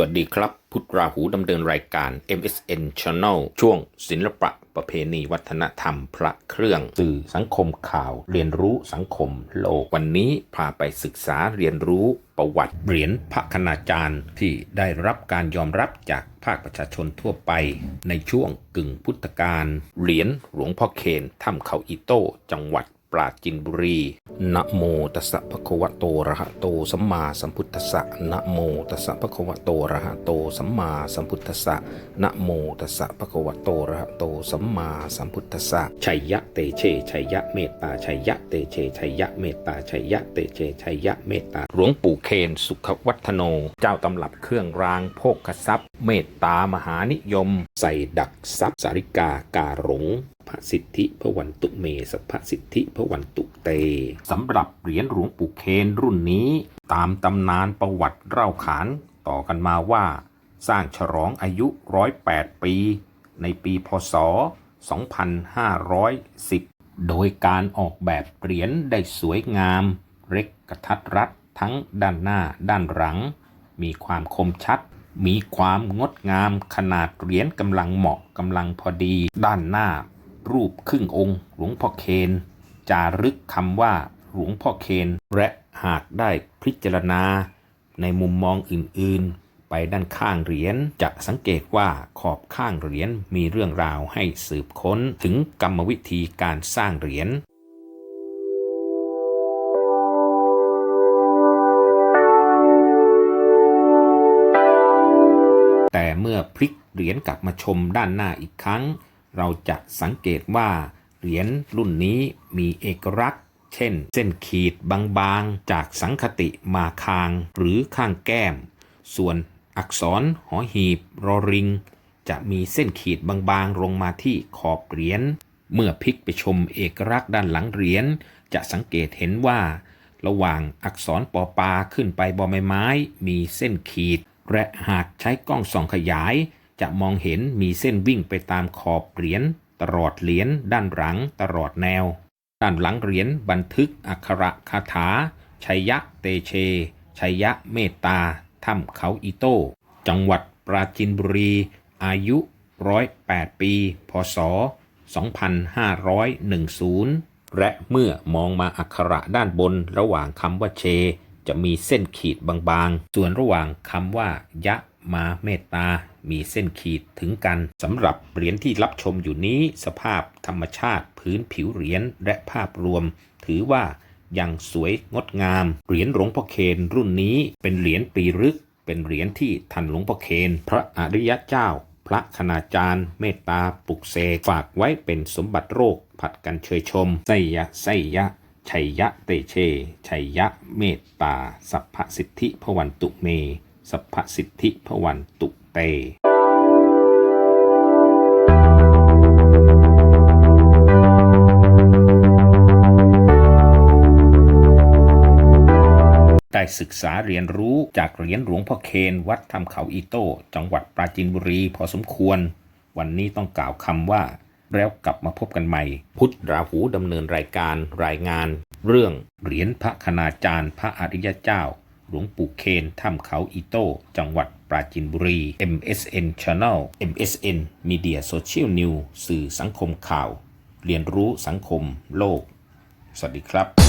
วัสดีครับ พุทธราหูดำเนินรายการ MSN Channel ช่วงศิลปะประเพณีวัฒนธรรมพระเครื่อง สื่อสังคมข่าว เรียนรู้สังคมโลก วันนี้พาไปศึกษาเรียนรู้ประวัติเหรียญพระคณาจารย์ ที่ได้รับการยอมรับจากภาคประชาชนทั่วไป ในช่วงกึ่งพุทธกาลเหรียญหลวงพ่อเคนถ้ำเขาอิโต้จังหวัด ปราจินบุรี นะโมตัสสะภะคะวะโตระหะโตสัมมาสัมพุทธัสสะ นะโมตัสสะภะคะวะโตระหะโตสัมมาสัมพุทธัสสะ นะโมตัสสะภะคะวะโตระหะโตสัมมาสัมพุทธัสสะ ชัยยะเตเช ชัยยะเมตตา ชัยยะเตเช ชัยยะเมตตา ชัยยะเตเช ชัยยะเมตตา หลวงปู่เคนสุขวัฒโน เจ้าตำรับเครื่องรางโภคทรัพย์ เมตตามหานิยม ใส่ดักทรัพย์สาริกาการง พระสิทธิพระวันตุเม สัพพสิทธิพระวันตุเตสำหรับเหรียญหลวงปู่เคนรุ่นนี้ ตามตำนานประวัติเล่าขานต่อกันมาว่า สร้างฉลองอายุร้อยแปดปี ในปีพศ 2510 โดยการออกแบบเหรียญได้สวยงาม เล็กกระทัดรัดทั้งด้านหน้าด้านหลัง มีความคมชัดมีความงดงามขนาดเหรียญกำลังเหมาะกำลังพอดี ด้านหน้า รูปครึ่งองค์ หลวงพ่อเคนจารึกคำว่าหลวงพ่อเคนและหากได้พิจารณา ในมุมมองอื่นๆ ไปด้านข้างเหรียญจะสังเกตว่าขอบข้างเหรียญมีเรื่องราวให้สืบค้นถึงกรรมวิธีการสร้างเหรียญแต่เมื่อพลิกเหรียญกลับมาชมด้านหน้าอีกครั้ง เราจะสังเกตว่าเหรียญรุ่นนี้มีเอกลักษณ์ เช่น เส้นขีดบางๆ จากสังคติมาคางหรือข้างแก้ม ส่วนอักษรหอหีบรอริง จะมีเส้นขีดบางๆ ลงมาที่ขอบเหรียญเมื่อพลิกไปชมเอกลักษณ์ด้านหลังเหรียญจะสังเกตเห็นว่า ระหว่างอักษรปอปาขึ้นไปบอใบไม้ มีเส้นขีด และหากใช้กล้องส่องขยาย จะมองเห็นมีเส้นวิ่งไปตามขอบเหรียญตลอดเหรียญด้านหลังตลอดแนว ด้านหลังเหรียญบันทึกอักขระคาถา ชัยยะเตเช ชัยยะเมตตาถ้ำเขาอิโต้ จังหวัดปราจินบุรี อายุ 108 ปี พศ 2510 และเมื่อมองมาอักขระด้านบนระหว่างคำว่าเช จะมีเส้นขีดบางๆ ส่วนระหว่างคำว่ายะมาเมตตา มีเส้นขีดถึงกันสำหรับเหรียญที่รับชมอยู่นี้ สภาพธรรมชาติพื้นผิวเหรียญและภาพรวม ถือว่ายังสวยงดงาม เหรียญหลวงพ่อเคนรุ่นนี้เป็นเหรียญปีรึก เป็นเหรียญที่ท่านหลวงพ่อเคนพระอริยะเจ้า พระคณาจารย์ เมตตาปุกเสกฝากไว้เป็นสมบัติโรคผัดกันเชยชมไสยะไสยะชัยยะเตเช ชัยยะเมตตา สัพพสิทธิพวันตุเม สัพพสิทธิพวันตุเต ศึกษาเรียนรู้จากเหรียญหลวงพ่อเคนวัดถ้ำเขาอีโต้ จังหวัดปราจีนบุรีพอสมควร วันนี้ต้องกล่าวคำว่า แล้วกลับมาพบกันใหม่ พุทธราหูดำเนินรายการรายงาน เรื่องเหรียญพระคณาจารย์ พระอริยเจ้า หลวงปู่เคนถ้ำเขาอีโต้ จังหวัดปราจีนบุรี MSN Channel MSN Media Social News สื่อสังคมข่าว เรียนรู้สังคมโลก สวัสดีครับ